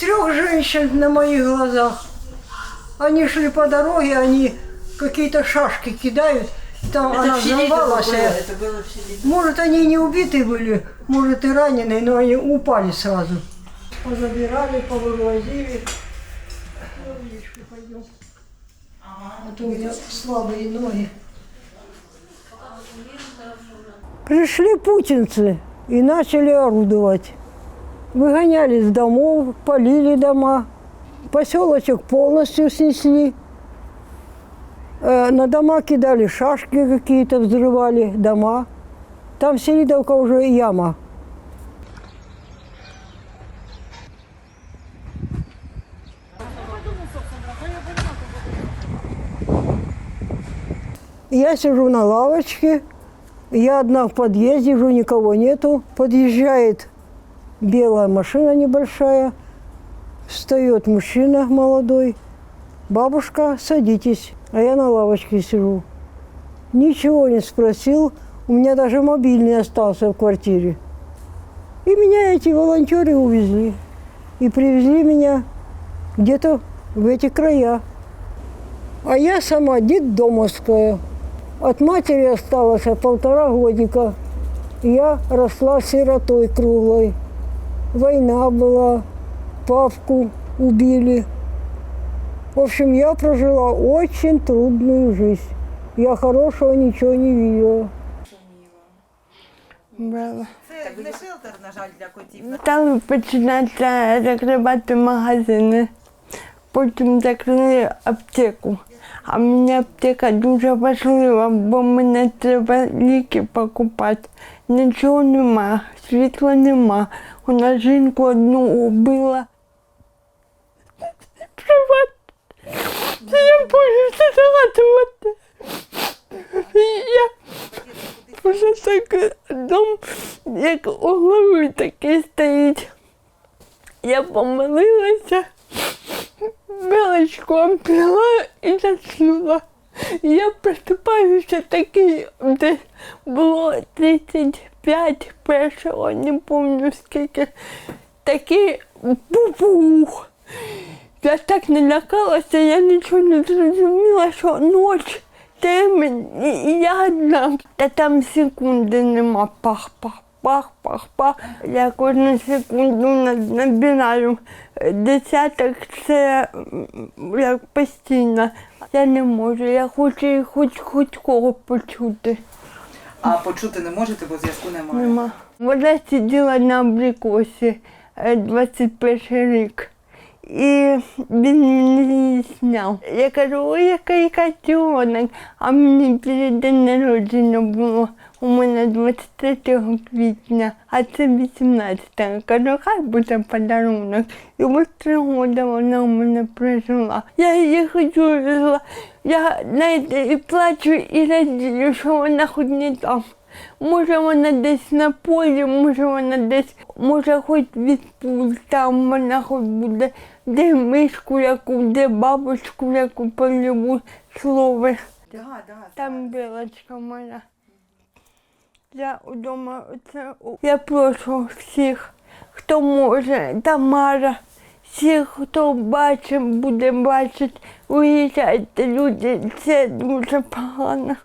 трех женщин на моих глазах. Они шли по дороге, они какие-то шашки кидают. Там она взорвалась. это было в селе. Может, они не убиты были, может, и раненые, но они упали сразу. Позабирали, повывозили. Ну. А то у меня слабые ноги. Пришли путинцы и начали орудовать. Выгоняли с домов, полили дома. Поселочек полностью снесли. Э, На дома кидали шашки какие-то, взрывали дома. Там Селидовка уже яма. Я сижу на лавочке, я одна в подъезде, уже никого нету. Подъезжает белая машина небольшая, встает мужчина молодой. Бабушка, садитесь. А я на лавочке сижу. Ничего не спросил, у меня даже мобильный остался в квартире. И меня эти волонтеры увезли. И привезли меня где-то в эти края. А я сама детдомовская. От матери осталось полтора годика. Я росла сиротой круглой Война была, папку убили. В общем, я прожила очень трудную жизнь. Я хорошего ничего не видела. Брала. Це не шелтер, на жаль, для котів. Там починається закривати магазини, потім закрили аптеку. А мені аптека дуже важлива, бо мені треба ліки покупати. Нічого нема, світла нема. Вона жінку одну убила. Приват. Я боюся згадувати. Я вже так дом, як у голові такий стоїть. Я помилилася, величко обпила і заснула. Я просипаюся такий, де було 35 першого, не пам'ятаю скільки, такий бубух. Я так налякалася, я нічого не зрозуміла, що ніч, темень, і і я одна. Та там секунди нема. Пах, Пах, пах, пах, пах. Я кожну секунду на- набираю десяток, це як постійно. Я не можу, я хочу хоч хоч кого почути. А почути не можете, бо зв'язку немає. Нема. Вона сиділа на абрикосі е, 21 рік. І він мені зняв. Я кажу, ой, який котенок. А мені перед день народження було. У мене 23 квітня, а це 18. Кажу, хай буде подарунок. І ось три роки вона у мене прожила. Я її хочу везла. Я знаєте, і плачу, і радію, що вона хоч не там. Може вона десь на полі, може вона десь, може хоч відпуск, там вона хоч буде, де мишку яку, де бабочку яку полюбу слово. Да, да, Там білочка моя. Я вдома оце. Я прошу всіх, хто може, Тамара, всіх, хто бачить, буде бачити, уїжджайте, люди, це дуже погано.